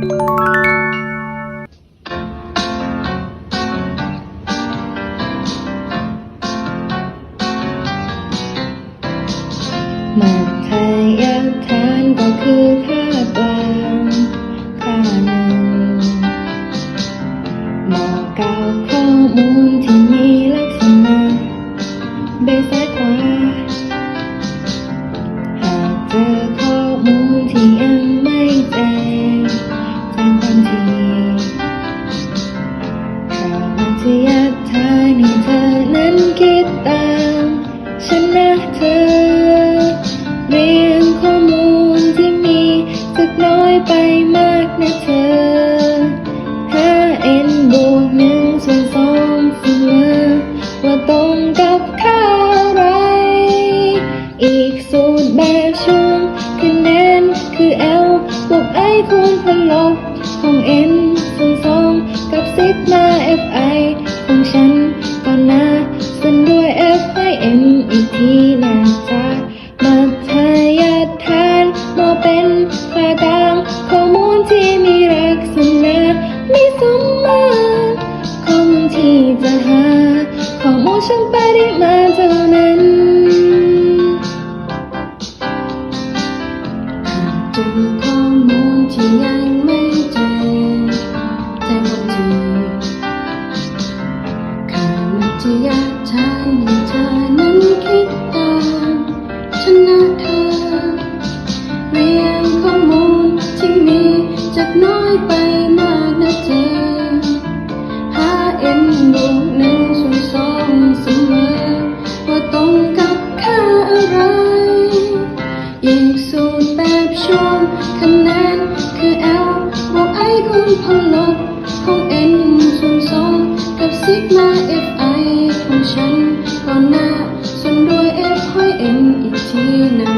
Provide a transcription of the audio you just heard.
มาทายาทานก็คือค่ากลางค่าหนึ่งบอกกล่าวข้อมูลากมัธยทานให้เธอนั้นคิดตาม ฉันนะเธอ เรียงข้อมูลที่มีสักน้อยไปมากนะเธอ 5n บวกหนึ่งส่วนสองเสมอว่าตรงกับค่าอะไร อีกสูตรแบบช่วงคะแนนคือ L บวก I คูณผลบของ n ข้อมูลที่มีลักษณะไม่สมมาตรข้อมที่จะหาข้อมูลช่างปริมาณเท่านั้นหากเจอข้อมูลที่ยังไม่แจ้งแจ้งทันทีข้ามัธยทาให้เธอนั้นคิดากน้อยไปมากนะเธอ 5n บวกหนึ่งส่วนสองเสมอ ว่าตรงกับค่าอะไร อีกสูตรแบบช่วงคะแนนคือ L บวก I คูณผลบของ n ส่วนสองกับซิกมา fi ของฉันก่อนหน้าส่วนด้วย f ให้ m อีกทีหนะ